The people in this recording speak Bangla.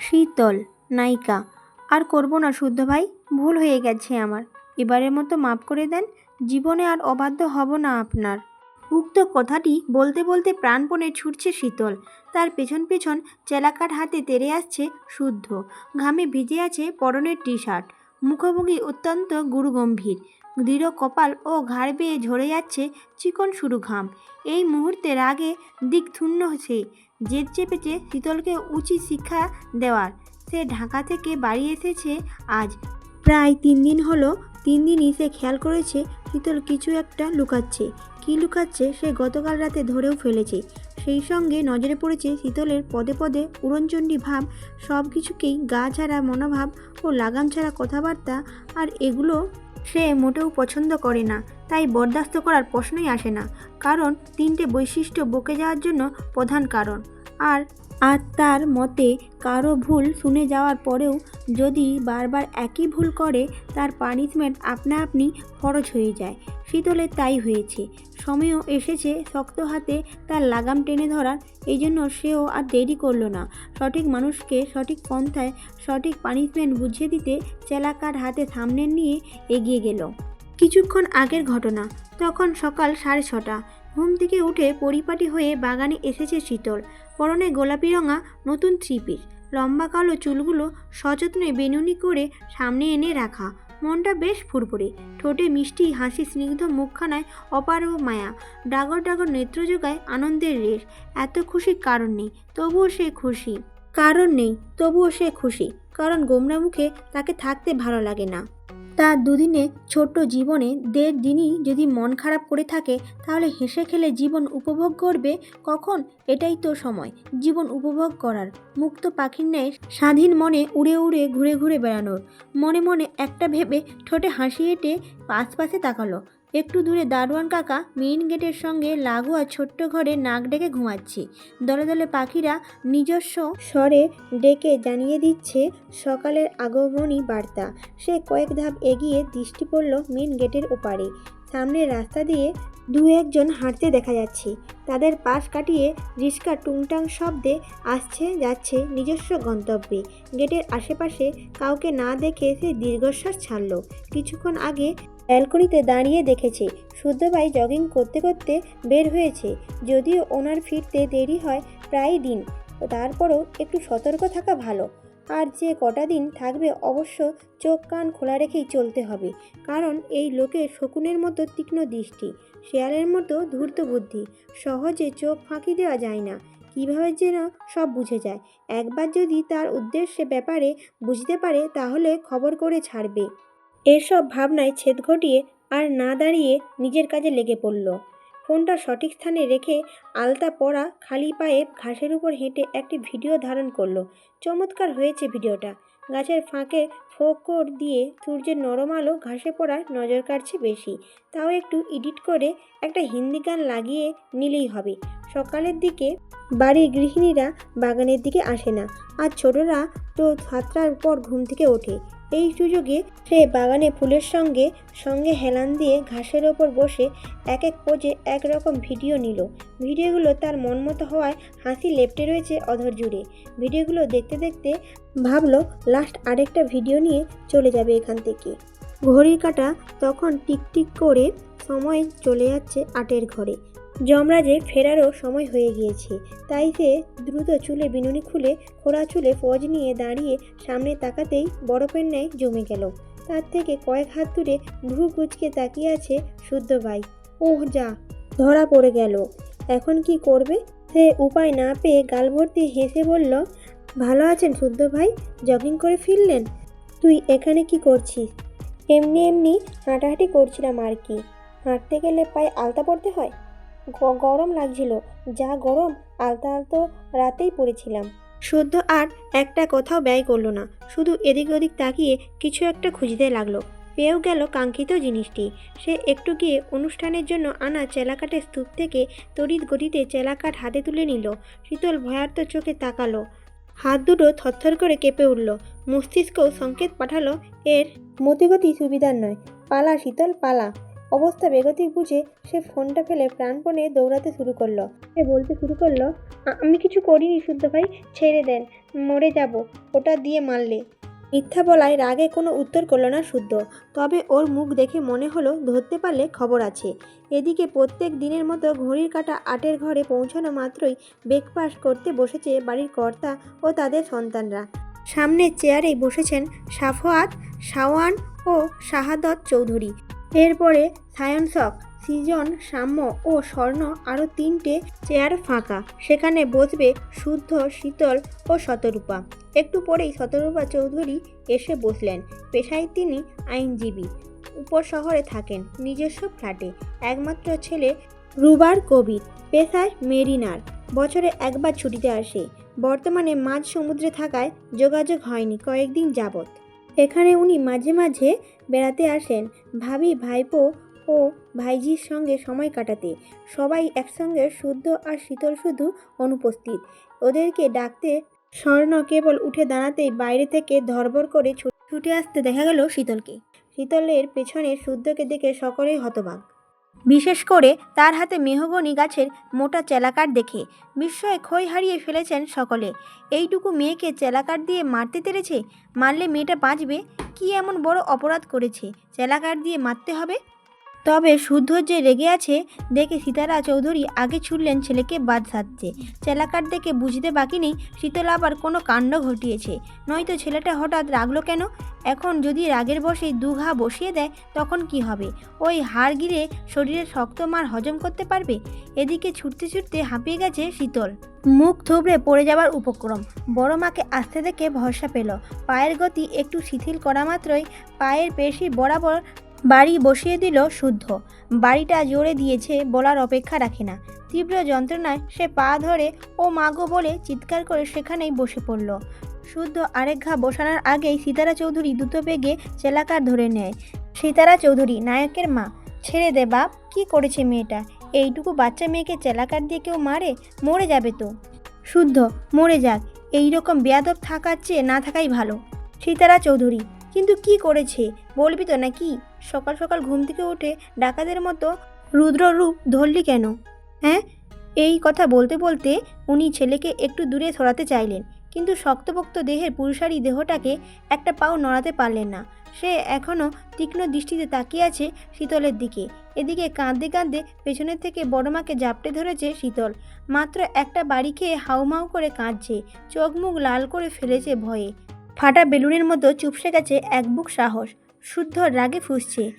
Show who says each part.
Speaker 1: শীতল, নায়িকা। আর করব না শুদ্ধ ভাই, ভুল হয়ে গেছে আমার। এবারের মতো মাফ করে দেন, জীবনে আর অবাধ্য হব না আপনার। উক্ত কথাটি বলতে বলতে প্রাণপণে ছুটছে শীতল। তার পেছন পেছন চেলাকাট হাতে তেড়ে আসছে শুদ্ধ। ঘামে ভিজে আছে পরনের টি শার্ট মুখোমুখি অত্যন্ত গুরুগম্ভীর। দৃঢ় কপাল ও ঘাড় বেয়ে ঝরে যাচ্ছে চিকন শুরু ঘাম। এই মুহূর্তে রাগে দিকথুন্ন সে জেদ চেপেছে শীতলকে উচিত শিক্ষা দেওয়ার। সে ঢাকা থেকে বাড়ি এসেছে আজ। প্রায় তিন দিন হলো, তিন দিনই সে খেয়াল করেছে শীতল কিছু একটা লুকাচ্ছে। কী লুকাচ্ছে সে গতকাল রাতে ধরেও ফেলেছে। সেই সঙ্গে নজরে পড়েছে শীতলের পদে পদে উড়নচণ্ডী ভাব সব কিছুকেই গা ছাড়া মনোভাব ও লাগাম ছাড়া কথাবার্তা, আর এগুলো সে মোটেও পছন্দ করে না, তাই বরদাস্ত করার প্রশ্নই আসে না, কারণ তিনটে বৈশিষ্ট্য বকে যাওয়ার জন্য প্রধান কারণ। আর আর তার মতে কারও ভুল শুনে যাওয়ার পরেও যদি বারবার একই ভুল করে, তার পানিশমেন্ট আপনা আপনি খরচ হয়ে যায়। শীতলের তাই হয়েছে। সময়ও এসেছে শক্ত হাতে তার লাগাম টেনে ধরার এই জন্য সেও আর দেরি করল না। সঠিক মানুষকে সঠিক পন্থায় সঠিক পানিশমেন্ট বুঝিয়ে দিতে চেলাকার হাতে সামনে নিয়ে এগিয়ে গেল। কিছুক্ষণ আগের ঘটনা। তখন সকাল সাড়ে ছটা। ঘুম থেকে উঠে পরিপাটি হয়ে বাগানে এসেছে শীতল। পরনে গোলাপি রঙা নতুন থ্রি পিস লম্বা কালো চুলগুলো সযত্নে বেনুনি করে সামনে এনে রাখা। মনটা বেশ ফুরফুরে। ঠোঁটে মিষ্টি হাসি স্নিগ্ধ মুখখানায় অপার মায়া। ডাগর ডাগর নেত্র যোগায় আনন্দের রেশ। এত খুশি কারণ নেই, তবুও সে খুশি। কারণ নেই, তবুও সে খুশি। কারণ গোমরা মুখে তাকে থাকতে ভালো লাগে না। তার দুদিনে ছোট্ট জীবনে দেড় দিনই যদি মন খারাপ করে থাকে, তাহলে হেসে খেলে জীবন উপভোগ করবে কখন? এটাই তো সময়। জীবন উপভোগ করার। মুক্ত পাখির ন্যায় স্বাধীন মনে উড়ে উড়ে ঘুরে ঘুরে বেড়ানোর। মনে মনে একটা ভেবে ঠোঁটে হাসি এঁটে পাশে তাকালো। একটু দূরে দারোয়ান কাকা মেইন গেটের সঙ্গে লাগোয়া ছোট্ট ঘরে নাক ডেকে ঘুমাচ্ছে। দলে দলে পাখিরা নিজস্ব স্বরে ডেকে জানিয়ে দিচ্ছে সকালের আগমনী বার্তা। সে কয়েক ধাপ এগিয়ে দৃষ্টি পড়ল মেন গেটের ওপারে। সামনের রাস্তা দিয়ে দু একজন হাঁটতে দেখা যাচ্ছে। তাদের পাশ কাটিয়ে রিস্কা টুংটাং শব্দে আসছে যাচ্ছে নিজস্ব গন্তব্যে। গেটের আশেপাশে কাউকে না দেখে সে দীর্ঘশ্বাস ছাড়ল। কিছুক্ষণ আগে ব্যালকনিতে দাঁড়িয়ে দেখেছে। শুদ্ধভাই জগিং করতে করতে বের হয়েছে। যদিও ওনার ফিরতে দেরি হয় প্রায় দিন, তারপরও একটু সতর্ক থাকা ভালো। আর যে কটা দিন থাকবে অবশ্য চোখ কান খোলা রেখেই চলতে হবে, কারণ এই লোকের শকুনের মতো তীক্ষ্ণ দৃষ্টি, শেয়ালের মতো ধূর্ত বুদ্ধি। সহজে চোখ ফাঁকি দেওয়া যায় না। কীভাবে যেন সব বুঝে যায়। একবার যদি তার উদ্দেশ্যে ব্যাপারে বুঝতে পারে, তাহলে খবর করে ছাড়বে। এসব ভাবনায় ছেদ ঘটিয়ে আর না দাঁড়িয়ে নিজের কাজে লেগে পড়ল। ফোনটা সঠিক স্থানে রেখে আলতা পরা খালি পায়ে ঘাসের উপর হেঁটে একটি ভিডিও ধারণ করল। চমৎকার হয়েছে ভিডিওটা। গাছের ফাঁকে ফোকর দিয়ে সূর্যের নরম আলো ঘাসে পড়ায় নজর কাটছে বেশি। তাও একটু এডিট করে একটা হিন্দি গান লাগিয়ে নিলেই হবে। সকালের দিকে বাড়ির গৃহিণীরা বাগানের দিকে আসে না। আর ছোটরা তো সাতটার পর ঘুম থেকে ওঠে। এই সুযোগে সে বাগানে ফুলের সঙ্গে সঙ্গে হেলান দিয়ে ঘাসের ওপর বসে এক এক পোজে একরকম ভিডিও নিল। ভিডিওগুলো তার মন মতো হওয়ায় হাসি লেপটে রয়েছে অধর জুড়ে। ভিডিওগুলো দেখতে দেখতে ভাবলো, লাস্ট আরেকটা ভিডিও নিয়ে চলে যাবে এখান থেকে। ঘড়ির কাটা তখন টিকটিক করে সময় চলে যাচ্ছে আটের ঘরে। যমরাজে ফেরারও সময় হয়ে গিয়েছে। তাই সে দ্রুত চুলে বিনুনি খুলে খোড়া চুলে ফৌজ নিয়ে দাঁড়িয়ে সামনে তাকাতেই বরফের ন্যায় জমে গেল। তার থেকে কয়েক হাত দূরে ভ্রু কুচকে তাকিয়ে আছে শুদ্ধ ভাই। ওহ যা, ধরা পড়ে গেল। এখন কি করবে? সে উপায় না পেয়ে গাল ভর্তি হেসে বলল, ভালো আছেন শুদ্ধ ভাই? জগিং করে ফিরলেন? তুই এখানে কি করছিস? এমনি এমনি হাঁটাহাঁটি করছিলাম আর কি। হাঁটতে গেলে পায়ে আলতা পড়তে হয়? গরম লাগছিল। যা গরম, আলতা আলতো রাতেই পড়েছিলাম। সদ্য আর একটা কথাও ব্যয় করল না। শুধু এদিক ওদিক তাকিয়ে কিছু একটা খুঁজতে লাগল। পেয়েও গেল কাঙ্ক্ষিত জিনিসটি। সে একটু গিয়ে অনুষ্ঠানের জন্য আনা চেলাকাটের স্তূপ থেকে তড়িৎ গতিতে চেলাকাট হাতে তুলে নিল। শীতল ভয়ার্ত চোখে তাকালো। হাত দুটো থরথর করে কেঁপে উঠল। মস্তিষ্কও সংকেত পাঠালো, এর মতিগতি সুবিধার নয়। পালা, শীতল, পালা। অবস্থা বেগতিক বুঝে সে ফোনটা ফেলে প্রাণপণে দৌড়াতে শুরু করল। সে বলতে শুরু করল আমি কিছু করিনি শুদ্ধ ভাই, ছেড়ে দেন, মরে যাব, ওটা দিয়ে মারলে। মিথ্যা বলায় রাগে কোনো উত্তর করল না শুদ্ধ। তবে ওর মুখ দেখে মনে হলো ধরতে পারলে খবর আছে। এদিকে প্রত্যেক দিনের মতো ঘড়ির কাঁটা আটের ঘরে পৌঁছানো মাত্রই ব্রেকফাস্ট করতে বসেছে বাড়ির কর্তা ও তাদের সন্তানরা। সামনের চেয়ারেই বসেছেন সাফোয়াত সাওয়ান ও শাহাদত চৌধুরী। এরপরে সায়নসক, সৃজন, সাম্য ও স্বর্ণ আরও তিনটে চেয়ার ফাঁকা। সেখানে বসবে শুদ্ধ, শীতল ও শতরূপা। একটু পরেই শতরূপা চৌধুরী এসে বসলেন। পেশায় তিনি আইনজীবী। উপর শহরে থাকেন, নিজস্ব ফ্ল্যাটে। একমাত্র ছেলে রুবার কবির পেশায় মেরিনার। বছরে একবার ছুটিতে আসে। বর্তমানে মাঝ সমুদ্রে থাকায় যোগাযোগ হয়নি কয়েকদিন যাবৎ। এখানে উনি মাঝে মাঝে বেড়াতে আসেন। ভাবি, ভাইপো ও ভাইজির সঙ্গে সময় কাটাতে। সবাই একসঙ্গে শুদ্ধ আর শীতল শুধু অনুপস্থিত। ওদেরকে ডাকতে স্বর্ণ কেবল উঠে দাঁড়াতেই বাইরে থেকে ধরবর করে ছুটে আসতে দেখা গেল শীতলকে। শীতলের পেছনে শুদ্ধকে দেখে সকলেই হতবাক। বিশেষ করে তার হাতে মেহগনি গাছের মোটা চেলাকাঠ দেখে বিস্ময়ে ক্ষয় হারিয়ে ফেলেছেন সকলে। এইটুকু মেয়েকে চেলাকাঠ দিয়ে মারতে পেরেছে মারলে মেয়েটা বাঁচবে? কি এমন বড় অপরাধ করেছে? চেলাকাঠ দিয়ে মারতে হবে? তবে শুদ্ধ যে রেগে আছে, দেখে সীতারা চৌধুরী আগে ছুটলেন ছেলেকে বাদ সাধতে চেলাকাঠ দেখে বুঝতে বাকি নেই, শীতল আবার কোনো কাণ্ড ঘটিয়েছে। নয়তো ছেলেটা হঠাৎ রাগলো কেন? এখন যদি রাগের বসে দুঘা বসিয়ে দেয়, তখন কি হবে? ওই হাড় গিরে শরীরের শক্ত মার হজম করতে পারবে? এদিকে ছুটতে ছুটতে হাঁপিয়ে গেছে শীতল। মুখ থুবড়ে পড়ে যাওয়ার উপক্রম। বড় মাকে আসতে দেখে ভরসা পেল। পায়ের গতি একটু শিথিল করা মাত্রই পায়ের পেশি বরাবর বাড়ি বসিয়ে দিল শুদ্ধ। বাড়িটা জোরে দিয়েছে বলার অপেক্ষা রাখে না। তীব্র যন্ত্রণায় সে পা ধরে ও মাগো বলে চিৎকার করে সেখানেই বসে পড়ল। শুদ্ধ আরেক ঘা বসানোর আগেই সীতারা চৌধুরী দ্রুত বেগে চেলাকার ধরে নেয়। সীতারা চৌধুরী, নায়কের মা। ছেড়ে দে বাপ, কি করেছে মেয়েটা? এইটুকু বাচ্চা মেয়েকে চেলাকার দিয়ে কেউ মারে? মরে যাবে তো? শুদ্ধ, মরে যাক। এই রকম বেয়াদব থাকার চেয়ে না থাকাই ভালো। সীতারা চৌধুরী, কিন্তু কি করেছে? বলবি তো নাকি? সকাল সকাল ঘুম থেকে উঠে ডাকাতের মতো রুদ্র রূপ ধরলি কেন? হ্যাঁ? এই কথা বলতে বলতে উনি ছেলেকে একটু দূরে সরাতে চাইলেন, কিন্তু শক্তপোক্ত দেহের পুরুষারি দেহটাকে একটা পাও নড়াতে পারলেন না। সে এখনও তীক্ষ্ণ দৃষ্টিতে তাকিয়ে আছে শীতলের দিকে। এদিকে কাঁদতে কাঁদতে পেছনের থেকে বড়মাকে জাপটে ধরেছে শীতল। মাত্র একটা বাড়ি খেয়ে হাউমাউ করে কাঁদছে, চোখ মুখ লাল করে ফেলেছে ভয়ে। ফাটা বেলুনের মতো চুপসে গেছে এক বুক সাহস। শুদ্ধ রাগে ফুসছে।